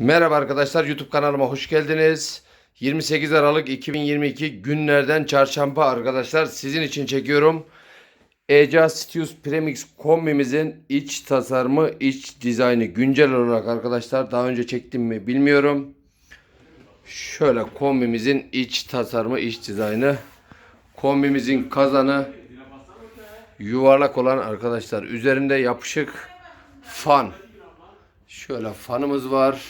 Merhaba arkadaşlar YouTube kanalıma hoş geldiniz. 28 Aralık 2022 günlerden çarşamba arkadaşlar sizin için çekiyorum. Eca Stius Premix kombimizin iç tasarımı, iç dizaynı güncel olarak arkadaşlar daha önce çektim mi bilmiyorum. Şöyle kombimizin iç tasarımı, iç dizaynı. Kombimizin kazanı yuvarlak olan arkadaşlar. Üzerinde yapışık fan. Şöyle fanımız var.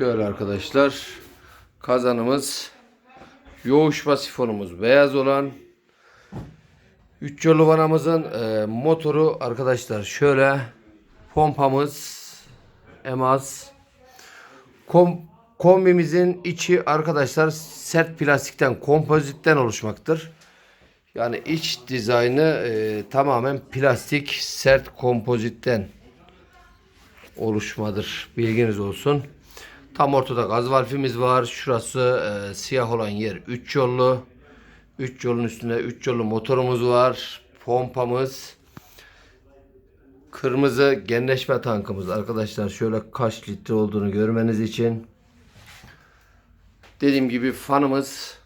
Şöyle arkadaşlar. Kazanımız. Yoğuşma sifonumuz beyaz olan. Üç yolu vanamızın e, motoru arkadaşlar şöyle. Pompamız. Emaz. Kom, kombimizin içi arkadaşlar sert plastikten, kompozitten oluşmaktır. Yani iç dizaynı e, tamamen plastik, sert kompozitten oluşmadır. Bilginiz olsun. Tam ortada gaz valfimiz var. Şurası e, siyah olan yer 3 yollu. 3 yolun üstünde 3 yollu motorumuz var. Pompamız. Kırmızı genleşme tankımız arkadaşlar. Şöyle kaç litre olduğunu görmeniz için. Dediğim gibi fanımız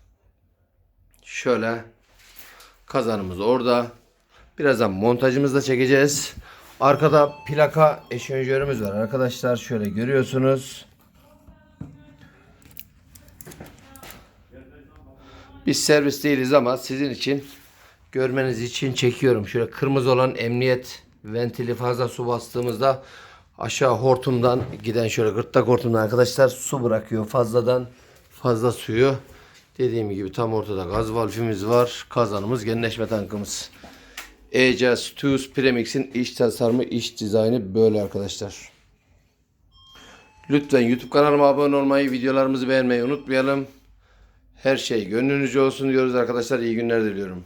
şöyle kazanımız orada. Birazdan montajımızda çekeceğiz. Arkada plaka eşanjörümüz var arkadaşlar. Şöyle görüyorsunuz. Biz servis değiliz ama sizin için görmeniz için çekiyorum. Şöyle kırmızı olan emniyet ventili fazla su bastığımızda aşağı hortumdan giden şöyle gırtlak hortumdan arkadaşlar su bırakıyor fazladan fazla suyu. Dediğim gibi tam ortada gaz valfimiz var. Kazanımız genleşme tankımız. ECA Studios Premix'in iç tasarımı, iç dizaynı böyle arkadaşlar. Lütfen YouTube kanalıma abone olmayı, videolarımızı beğenmeyi unutmayalım. Her şey gönlünüzce olsun diyoruz arkadaşlar. İyi günler diliyorum.